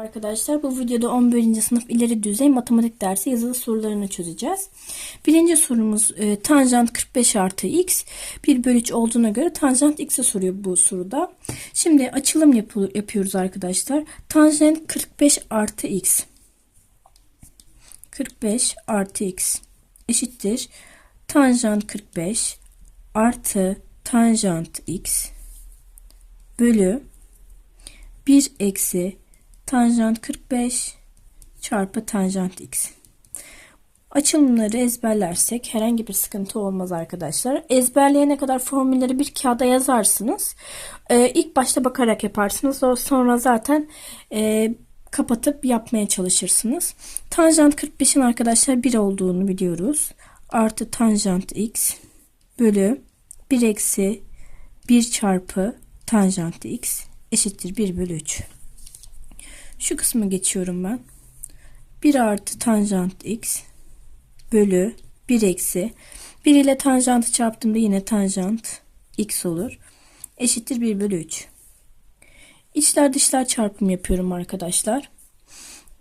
Arkadaşlar bu videoda 11. sınıf ileri düzey matematik dersi yazılı sorularını çözeceğiz. Birinci sorumuz e, tanjant 45 artı x 1 bölü 3 olduğuna göre tanjant x'e soruyor bu soruda. Şimdi açılım yapı- yapıyoruz arkadaşlar. Tanjant 45 artı x 45 artı x eşittir. Tanjant 45 artı tanjant x bölü 1 eksi tanjant 45 çarpı tanjant x. Açılımları ezberlersek herhangi bir sıkıntı olmaz arkadaşlar. Ezberleyene kadar formülleri bir kağıda yazarsınız. Ee, ilk başta bakarak yaparsınız. Sonra zaten e, kapatıp yapmaya çalışırsınız. Tanjant 45'in arkadaşlar 1 olduğunu biliyoruz. Artı tanjant x bölü 1 eksi 1 çarpı tanjant x eşittir 1 bölü 3. Şu kısmı geçiyorum ben. 1 artı tanjant x bölü 1 eksi 1 ile tanjantı çarptığımda yine tanjant x olur. Eşittir 1 bölü 3. İçler dışlar çarpımı yapıyorum arkadaşlar.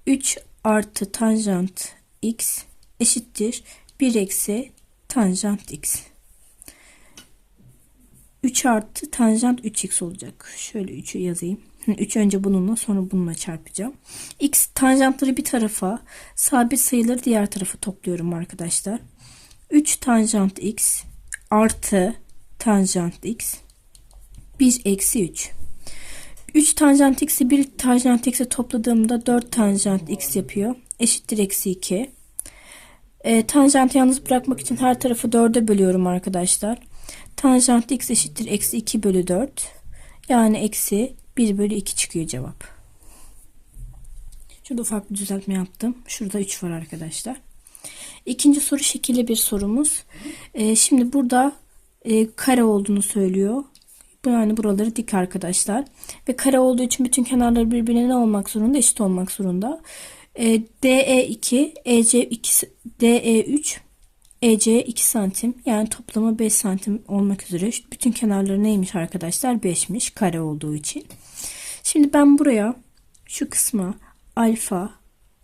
3 artı tanjant x eşittir 1 eksi tanjant x. 3 artı tanjant 3x olacak. Şöyle 3'ü yazayım. 3 önce bununla sonra bununla çarpacağım. X tanjantları bir tarafa, sabit sayıları diğer tarafa topluyorum arkadaşlar. 3 tanjant x artı tanjant x 1 eksi 3. 3 tanjant x'i 1 tanjant x'e topladığımda 4 tanjant x yapıyor. Eşittir eksi 2. E, tanjantı yalnız bırakmak için her tarafı 4'e bölüyorum arkadaşlar. Tanjant x eşittir eksi 2 bölü 4. Yani eksi 1 bölü 2 çıkıyor cevap. Şurada ufak bir düzeltme yaptım. Şurada 3 var arkadaşlar. İkinci soru şekilli bir sorumuz. Ee, şimdi burada e, kare olduğunu söylüyor. Yani buraları dik arkadaşlar. Ve kare olduğu için bütün kenarları birbirine ne olmak zorunda? Eşit olmak zorunda. E, DE2, EC2, DE3, EC 2 santim yani toplamı 5 santim olmak üzere bütün kenarları neymiş arkadaşlar 5'miş kare olduğu için. Şimdi ben buraya şu kısma alfa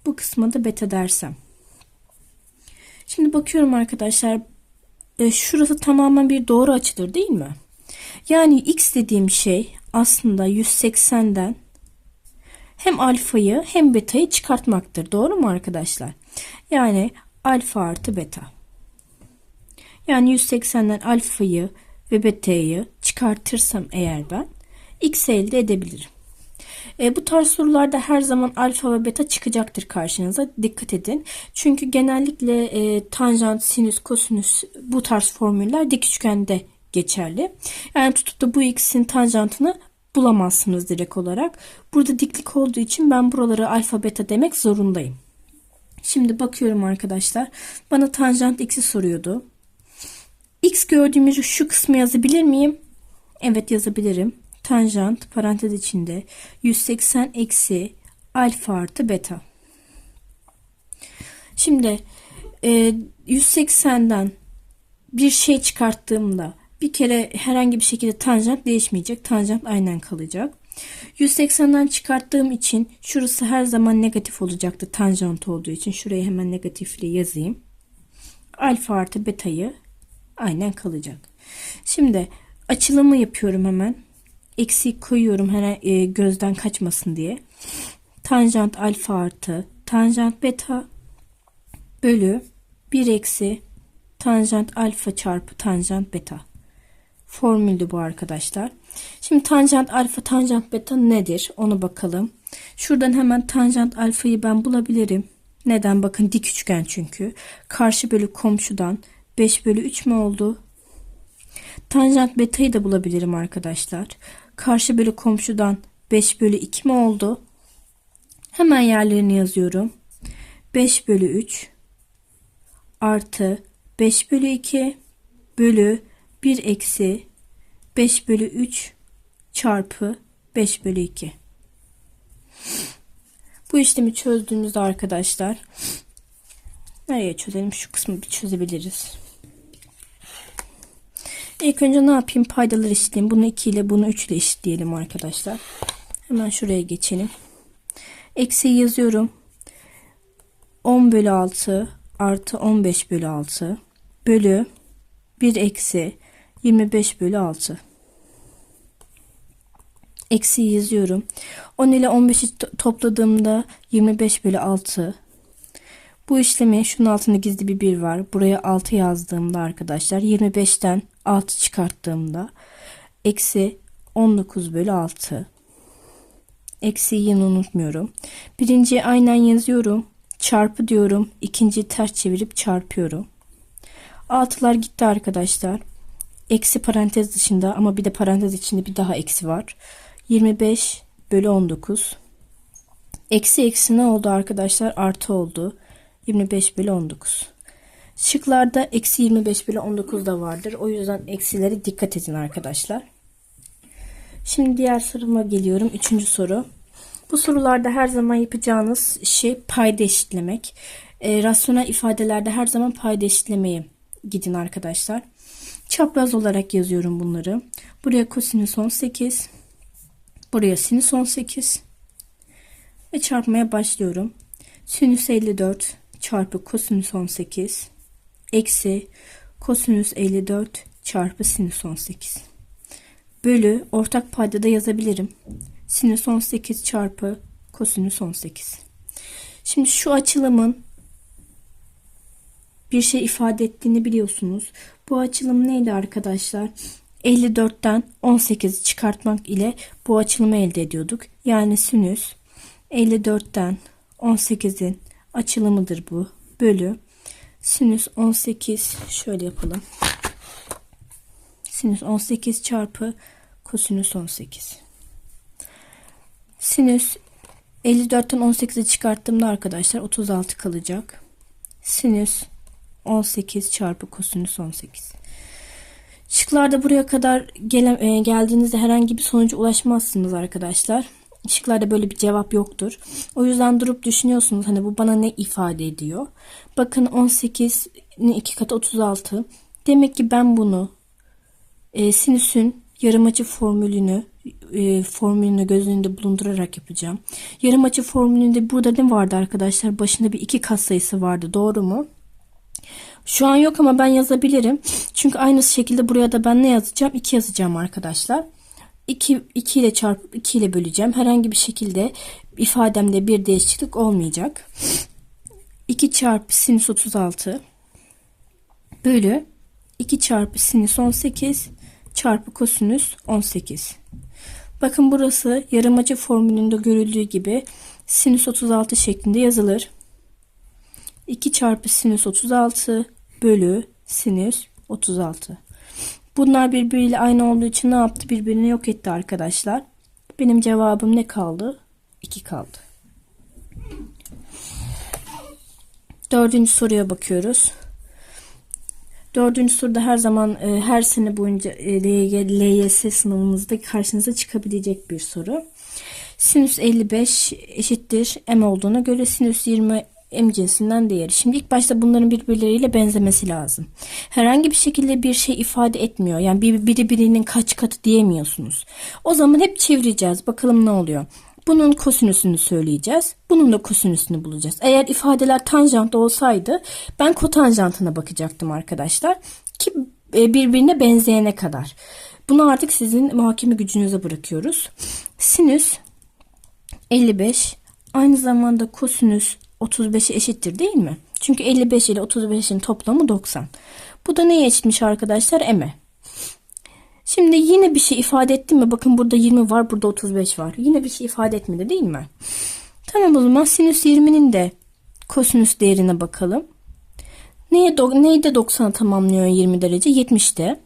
bu kısma da beta dersem. Şimdi bakıyorum arkadaşlar e, şurası tamamen bir doğru açıdır değil mi? Yani x dediğim şey aslında 180'den hem alfayı hem betayı çıkartmaktır. Doğru mu arkadaşlar? Yani alfa artı beta. Yani 180'den alfayı ve beta'yı çıkartırsam eğer ben x elde edebilirim. E, bu tarz sorularda her zaman alfa ve beta çıkacaktır karşınıza. Dikkat edin. Çünkü genellikle e, tanjant, sinüs, kosinüs bu tarz formüller dik üçgende geçerli. Yani tutup da bu x'in tanjantını bulamazsınız direkt olarak. Burada diklik olduğu için ben buraları alfa beta demek zorundayım. Şimdi bakıyorum arkadaşlar. Bana tanjant x'i soruyordu. X gördüğümüz şu kısmı yazabilir miyim? Evet yazabilirim. Tanjant parantez içinde 180 eksi alfa artı beta. Şimdi e, 180'den bir şey çıkarttığımda bir kere herhangi bir şekilde tanjant değişmeyecek. Tanjant aynen kalacak. 180'den çıkarttığım için şurası her zaman negatif olacaktı tanjant olduğu için. Şuraya hemen negatifli yazayım. Alfa artı beta'yı aynen kalacak. Şimdi açılımı yapıyorum hemen. Eksi koyuyorum her e, gözden kaçmasın diye. Tanjant alfa artı tanjant beta bölü 1 eksi tanjant alfa çarpı tanjant beta. Formüldü bu arkadaşlar. Şimdi tanjant alfa tanjant beta nedir? Onu bakalım. Şuradan hemen tanjant alfayı ben bulabilirim. Neden? Bakın dik üçgen çünkü. Karşı bölü komşudan 5 bölü 3 mü oldu? Tanjant beta'yı da bulabilirim arkadaşlar. Karşı bölü komşudan 5 bölü 2 mi oldu? Hemen yerlerini yazıyorum. 5 bölü 3 artı 5 bölü 2 bölü 1 eksi 5 bölü 3 çarpı 5 bölü 2. Bu işlemi çözdüğümüzde arkadaşlar nereye çözelim? Şu kısmı bir çözebiliriz. İlk önce ne yapayım? Paydaları eşitleyeyim. Bunu 2 ile bunu 3 ile eşitleyelim arkadaşlar. Hemen şuraya geçelim. Eksi yazıyorum. 10 bölü 6 artı 15 bölü 6 bölü 1 eksi 25 bölü 6. Eksi yazıyorum. 10 ile 15'i to- topladığımda 25 bölü 6. Bu işlemi şunun altında gizli bir 1 var. Buraya 6 yazdığımda arkadaşlar 25'ten 6 çıkarttığımda eksi 19 bölü 6. Eksi yine unutmuyorum. Birinciyi aynen yazıyorum. Çarpı diyorum. İkinciyi ters çevirip çarpıyorum. Altılar gitti arkadaşlar. Eksi parantez dışında ama bir de parantez içinde bir daha eksi var. 25 bölü 19. Eksi eksi ne oldu arkadaşlar? Artı oldu. 25 bölü 19. Şıklarda eksi 25 bölü 19 da vardır. O yüzden eksilere dikkat edin arkadaşlar. Şimdi diğer soruma geliyorum. Üçüncü soru. Bu sorularda her zaman yapacağınız şey payda eşitlemek. E, rasyonel ifadelerde her zaman payda eşitlemeye gidin arkadaşlar. Çapraz olarak yazıyorum bunları. Buraya kosinüs 18. Buraya sinüs 18. Ve çarpmaya başlıyorum. Sinüs 54 çarpı kosinüs 18 eksi kosinüs 54 çarpı sinüs 18 bölü ortak paydada yazabilirim. Sinüs 18 çarpı kosinüs 18. Şimdi şu açılımın bir şey ifade ettiğini biliyorsunuz. Bu açılım neydi arkadaşlar? 54'ten 18'i çıkartmak ile bu açılımı elde ediyorduk. Yani sinüs 54'ten 18'in açılımıdır bu. Bölü sinüs 18 şöyle yapalım. Sinüs 18 çarpı kosinüs 18. Sinüs 54'ten 18'i çıkarttığımda arkadaşlar 36 kalacak. Sinüs 18 çarpı kosinüs 18. Şıklarda buraya kadar gele, e, geldiğinizde herhangi bir sonuca ulaşmazsınız arkadaşlar. Şıklarda böyle bir cevap yoktur. O yüzden durup düşünüyorsunuz hani bu bana ne ifade ediyor. Bakın 18'in 2 katı 36. Demek ki ben bunu e, sinüsün yarım açı formülünü e, formülünü göz önünde bulundurarak yapacağım. Yarım açı formülünde burada ne vardı arkadaşlar? Başında bir iki katsayısı vardı. Doğru mu? Şu an yok ama ben yazabilirim. Çünkü aynı şekilde buraya da ben ne yazacağım? 2 yazacağım arkadaşlar. 2, 2 ile çarpıp 2 ile böleceğim. Herhangi bir şekilde ifademde bir değişiklik olmayacak. 2 çarpı sinüs 36 bölü 2 çarpı sinüs 18 çarpı kosinüs 18. Bakın burası yarımacı formülünde görüldüğü gibi sinüs 36 şeklinde yazılır. 2 çarpı sinüs 36 bölü sinüs 36. Bunlar birbiriyle aynı olduğu için ne yaptı? Birbirini yok etti arkadaşlar. Benim cevabım ne kaldı? 2 kaldı. Dördüncü soruya bakıyoruz. Dördüncü soruda her zaman e, her sene boyunca e, LYS sınavınızda karşınıza çıkabilecek bir soru. Sinüs 55 eşittir m olduğuna göre sinüs 20 m cinsinden değeri. Şimdi ilk başta bunların birbirleriyle benzemesi lazım. Herhangi bir şekilde bir şey ifade etmiyor. Yani bir, biri birinin kaç katı diyemiyorsunuz. O zaman hep çevireceğiz. Bakalım ne oluyor. Bunun kosinüsünü söyleyeceğiz. Bunun da kosinüsünü bulacağız. Eğer ifadeler tanjant olsaydı ben kotanjantına bakacaktım arkadaşlar. Ki e, birbirine benzeyene kadar. Bunu artık sizin muhakeme gücünüze bırakıyoruz. Sinüs 55 aynı zamanda kosinüs 35'e eşittir değil mi? Çünkü 55 ile 35'in toplamı 90. Bu da neye eşitmiş arkadaşlar? M'e. Şimdi yine bir şey ifade ettim mi? Bakın burada 20 var, burada 35 var. Yine bir şey ifade etmedi değil mi? Tamam o zaman sinüs 20'nin de kosinüs değerine bakalım. Neye do neyde 90'a tamamlıyor 20 derece? 70'te.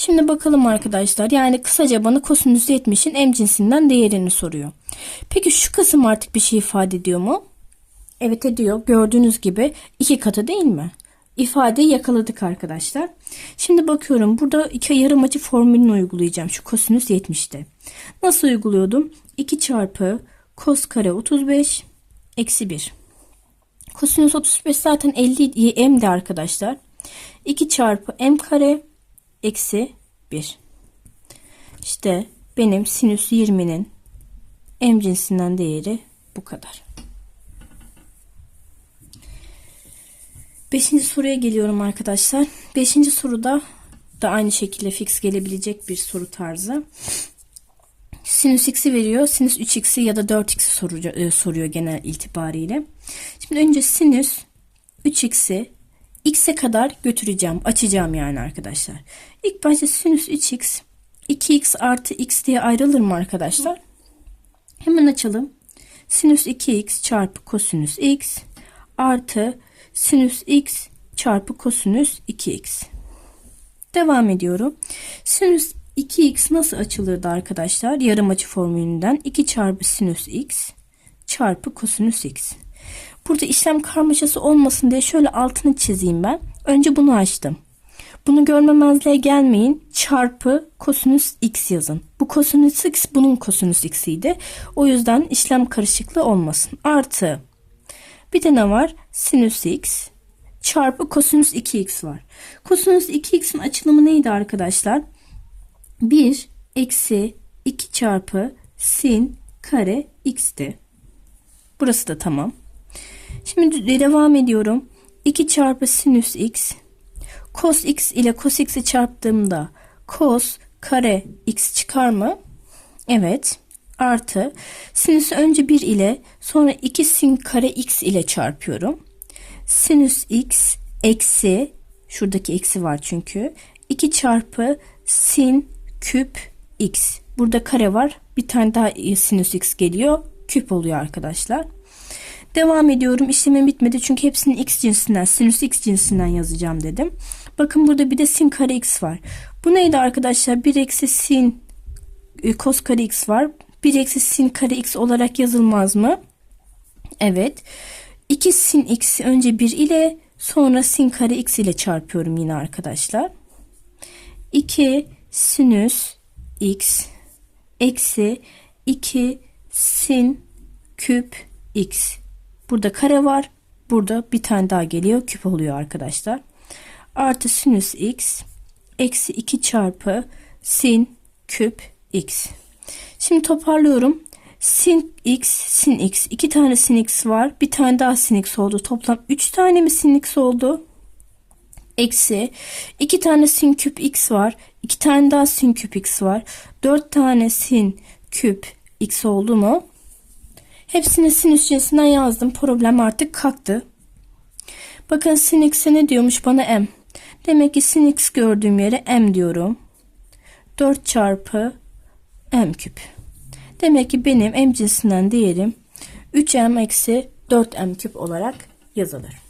Şimdi bakalım arkadaşlar. Yani kısaca bana kosinüs 70'in m cinsinden değerini soruyor. Peki şu kısım artık bir şey ifade ediyor mu? Evet ediyor. Gördüğünüz gibi iki katı değil mi? İfadeyi yakaladık arkadaşlar. Şimdi bakıyorum. Burada iki yarım açı formülünü uygulayacağım. Şu kosinüs 70'te. Nasıl uyguluyordum? 2 çarpı kos kare 35 eksi 1. Kosinüs 35 zaten 50 m'di arkadaşlar. 2 çarpı m kare eksi 1. İşte benim sinüs 20'nin M cinsinden değeri bu kadar. Beşinci soruya geliyorum arkadaşlar. Beşinci soruda da aynı şekilde fix gelebilecek bir soru tarzı. Sinüs x'i veriyor. Sinüs 3x'i ya da 4x'i soruyor, e, soruyor genel itibariyle. Şimdi önce sinüs 3x'i x'e kadar götüreceğim. Açacağım yani arkadaşlar. İlk başta sinüs 3x 2x artı x diye ayrılır mı arkadaşlar? Hemen açalım. Sinüs 2x çarpı kosinüs x artı sinüs x çarpı kosinüs 2x. Devam ediyorum. Sinüs 2x nasıl açılırdı arkadaşlar? Yarım açı formülünden 2 çarpı sinüs x çarpı kosinüs x. Burada işlem karmaşası olmasın diye şöyle altını çizeyim ben. Önce bunu açtım. Bunu görmemezliğe gelmeyin. Çarpı kosinüs x yazın. Bu kosinüs x bunun kosinüs x'iydi. O yüzden işlem karışıklığı olmasın. Artı bir de ne var? Sinüs x çarpı kosinüs 2x var. Kosinüs 2x'in açılımı neydi arkadaşlar? 1 eksi 2 çarpı sin kare x'ti. Burası da tamam. Şimdi devam ediyorum. 2 çarpı sinüs x cos x ile cos x'i çarptığımda cos kare x çıkar mı? Evet. Artı sinüsü önce 1 ile sonra 2 sin kare x ile çarpıyorum. Sinüs x eksi şuradaki eksi var çünkü 2 çarpı sin küp x. Burada kare var. Bir tane daha sinüs x geliyor. Küp oluyor arkadaşlar. Devam ediyorum. İşlemim bitmedi çünkü hepsini x cinsinden, sinüs x cinsinden yazacağım dedim. Bakın burada bir de sin kare x var. Bu neydi arkadaşlar? 1 eksi sin e, kos kare x var. 1 eksi sin kare x olarak yazılmaz mı? Evet. 2 sin x önce 1 ile sonra sin kare x ile çarpıyorum yine arkadaşlar. 2 sinüs x eksi 2 sin küp x. Burada kare var. Burada bir tane daha geliyor. Küp oluyor arkadaşlar. Artı sinüs x eksi 2 çarpı sin küp x. Şimdi toparlıyorum. Sin x, sin x. iki tane sin x var. Bir tane daha sin x oldu. Toplam 3 tane mi sin x oldu? Eksi. iki tane sin küp x var. iki tane daha sin küp x var. 4 tane sin küp x oldu mu? Hepsini sinüs cinsinden yazdım. Problem artık kalktı. Bakın sin x'e ne diyormuş bana m. Demek ki sin x gördüğüm yere m diyorum. 4 çarpı m küp. Demek ki benim m cinsinden değerim 3m eksi 4m küp olarak yazılır.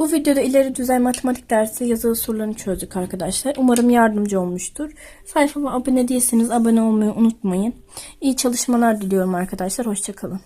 Bu videoda ileri düzey matematik dersi yazılı sorularını çözdük arkadaşlar. Umarım yardımcı olmuştur. Sayfama abone değilseniz abone olmayı unutmayın. İyi çalışmalar diliyorum arkadaşlar. Hoşçakalın.